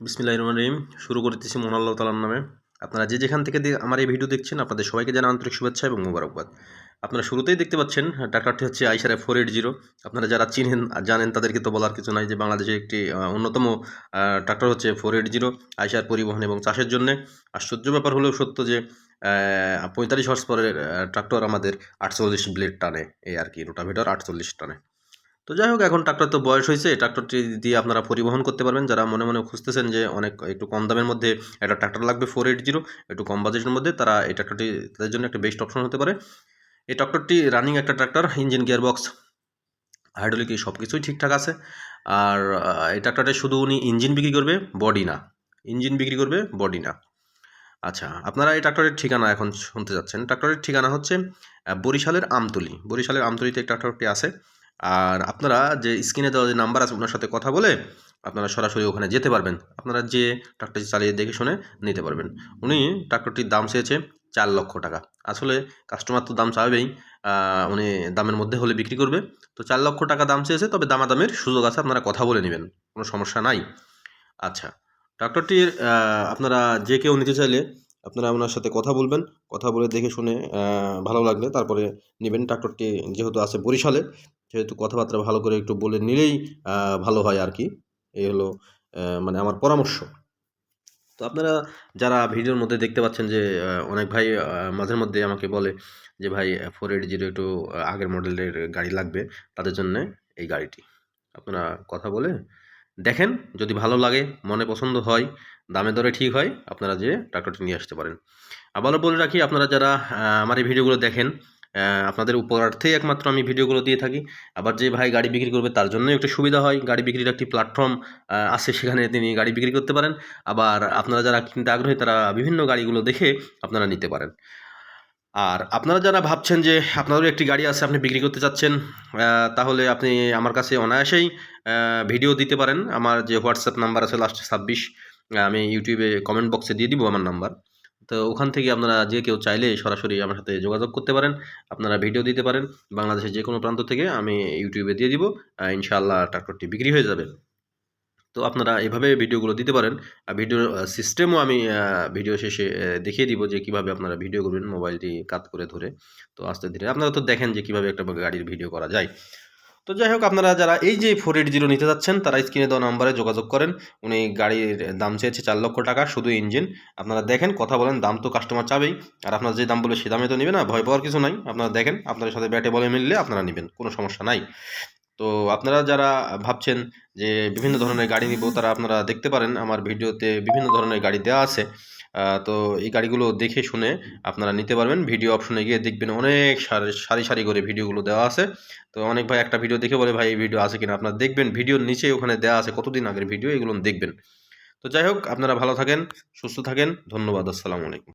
বিসমিল্লাহির রহমানির রহিম। শুরু করতেছি মোহন আল্লাহ তালার নামে। আপনারা যে যেখান থেকে আমার এই ভিডিও দেখছেন, আপনাদের সবাইকে জানা আন্তরিক শুভেচ্ছা এবং মোবারকবাদ। আপনারা শুরুতেই দেখতে পাচ্ছেন ট্রাক্টরটি হচ্ছে আইসারে ফোর এইট জিরো আপনারা যারা চিনেন, জানেন, তাদেরকে তো বলার কিছু নাই যে বাংলাদেশের একটি অন্যতম ট্রাক্টর হচ্ছে ফোর এইট জিরো আইসার পরিবহন এবং চাষের জন্য। আশ্চর্য ব্যাপার হলেও সত্য যে পঁয়তাল্লিশ হর্স পরের ট্রাক্টর আমাদের আটচল্লিশ ব্লেড টানে, এই আর কি রোটাভেটর আটচল্লিশ টানে। তো যাই হোক, এখন ট্রাক্টর তো বয়স হয়েছে। ট্রাক্টরটি দিয়ে আপনারা পরিবহন করতে পারবেন। যারা মনে মনে খুঁজতেছেন যে অনেক, একটু কম দামের মধ্যে একটা ট্রাক্টর লাগবে ফোর এইট জিরো একটু কম বাজেটের মধ্যে, তারা এই ট্রাক্টরটি তাদের জন্য একটা বেস্ট অপশন হতে পারে। এই ট্রাক্টরটি রানিং একটা ট্রাক্টর ইঞ্জিন গিয়ারবক্স হাইড্রোলিক এই সব কিছুই ঠিকঠাক আছে। আর এই ট্রাক্টরটা শুধু উনি ইঞ্জিন বিক্রি করবে বডি না। ইঞ্জিন বিক্রি করবে বডি না। আচ্ছা আপনারা এই ট্রাক্টরের ঠিকানা এখন শুনতে যাচ্ছেন ট্রাক্টরের ঠিকানা হচ্ছে বরিশালের আমতলি। বরিশালের আমতলিতে ট্রাক্টরটি আছে। আর আপনারা যে স্ক্রিনে দেওয়া যে নাম্বার আছে, ওনার সাথে কথা বলে আপনারা সরাসরি ওখানে যেতে পারবেন। আপনারা যে ট্রাক্টরটি চালিয়ে দেখে শুনে নিতে পারবেন। উনি ট্রাক্টরটির দাম চেয়েছে চার লক্ষ টাকা। আসলে কাস্টমার তো দাম চাইবেই উনি দামের মধ্যে হলে বিক্রি করবে। তো চার লক্ষ টাকা দাম চেয়েছে, তবে দামাদামের সুযোগ আছে, আপনারা কথা বলে নেবেন। কোনো সমস্যা নাই। আচ্ছা ট্রাক্টরটির আপনারা যে কেউ নিতে চাইলে আপনারা ওনার সাথে কথা বলবেন। কথা বলে দেখে শুনে ভালো লাগলে তারপরে নেবেন। ট্রাক্টরটি যেহেতু আছে বরিশালে সেহেতু কথাবার্তা ভালো করে একটু বলে নিলেই ভালো হয় আর কি এই হলো মানে আমার পরামর্শ। তো আপনারা যারা ভিডিওর মধ্যে দেখতে পাচ্ছেন যে অনেক ভাই মাঝের মধ্যে আমাকে বলে যে, ভাই ফোর এইট জিরো একটু আগের মডেলের গাড়ি লাগবে তাদের জন্য এই গাড়িটি। আপনারা কথা বলে দেখেন, যদি ভালো লাগে, মনে পছন্দ হয়, দামে দরে ঠিক হয়, আপনারা যে ট্রাক্টরটি নিয়ে আসতে পারেন। আবারও বলে রাখি, আপনারা যারা আমার এই ভিডিওগুলো দেখেন আপনাদের উপকারার্থেই একমাত্র আমি ভিডিওগুলো দিয়ে থাকি। আবার যে ভাই গাড়ি বিক্রি করবে তার জন্য একটু সুবিধা হয়। গাড়ি বিক্রির একটি প্ল্যাটফর্ম আছে সেখানে তিনি গাড়ি বিক্রি করতে পারেন। আবার আপনারা যারা কিনতে আগ্রহী তারা বিভিন্ন গাড়িগুলো দেখে আপনারা নিতে পারেন। আর আপনারা যারা ভাবছেন যে আপনাদেরও একটি গাড়ি আছে, আপনি বিক্রি করতে চাচ্ছেন তাহলে আপনি আমার কাছে অনায়াসেই ভিডিও দিতে পারেন। আমার যে হোয়াটসঅ্যাপ নাম্বার আছে লাস্ট ছাব্বিশ আমি ইউটিউবে কমেন্ট বক্সে দিয়ে দিব আমার নাম্বার তো ওখান থেকে আপনারা যে কেউ চাইলে সরাসরি আমার সাথে যোগাযোগ করতে পারেন, আপনারা ভিডিও দিতে পারেন। বাংলাদেশের যে কোনো প্রান্ত থেকে আমি ইউটিউবে দিয়ে দিব ইনশাআল্লাহ ট্রাক্টরটি বিক্রি হয়ে যাবে। তো আপনারা এভাবে ভিডিওগুলো দিতে পারেন, আর ভিডিওর সিস্টেমও আমি ভিডিও শেষে দেখিয়ে দিব যে কীভাবে আপনারা ভিডিও করবেন মোবাইলটি কাত করে ধরে। তো আস্তে ধীরে, আপনারা তো দেখেন যে কীভাবে একটা গাড়ির ভিডিও করা যায়। তো যাই হোক, আপনারা যারা এই যে ফোর এইট জিরো নিতে যাচ্ছেন, তারা স্ক্রিনে দেওয়া নাম্বারে যোগাযোগ করেন। উনি গাড়ির দাম চেয়েছে চার লক্ষ টাকা, শুধু ইঞ্জিন আপনারা দেখেন, কথা বলেন, দাম তো কাস্টমার চাবেই। আর আপনারা যে দাম বলে সে দামে তো নেবে না, ভয় পাওয়ার কিছু নাই। আপনারা দেখেন, আপনাদের সাথে ব্যাটে বলে মিললে আপনারা নেবেন, কোনো সমস্যা নাই। তো আপনারা যারা ভাবছেন যে বিভিন্ন ধরনের গাড়ি নিব, তারা আপনারা দেখতে পারেন। আমার ভিডিওতে বিভিন্ন ধরনের গাড়ি দেওয়া আছে। তো এই গাড়িগুলো দেখে শুনে আপনারা নিতে পারবেন। ভিডিও অপশনে গিয়ে দেখবেন অনেক সারি সারি করে ভিডিওগুলো দেওয়া আছে। তো অনেক ভাই একটা ভিডিও দেখে বলে, ভাই, এই ভিডিও আছে কিনা? আপনারা দেখবেন, ভিডিওর নিচে ওখানে দেওয়া আছে কতদিন আগের ভিডিও, এগুলো দেখবেন। তো যাই হোক, আপনারা ভালো থাকেন, সুস্থ থাকেন। ধন্যবাদ, আসসালামু আলাইকুম।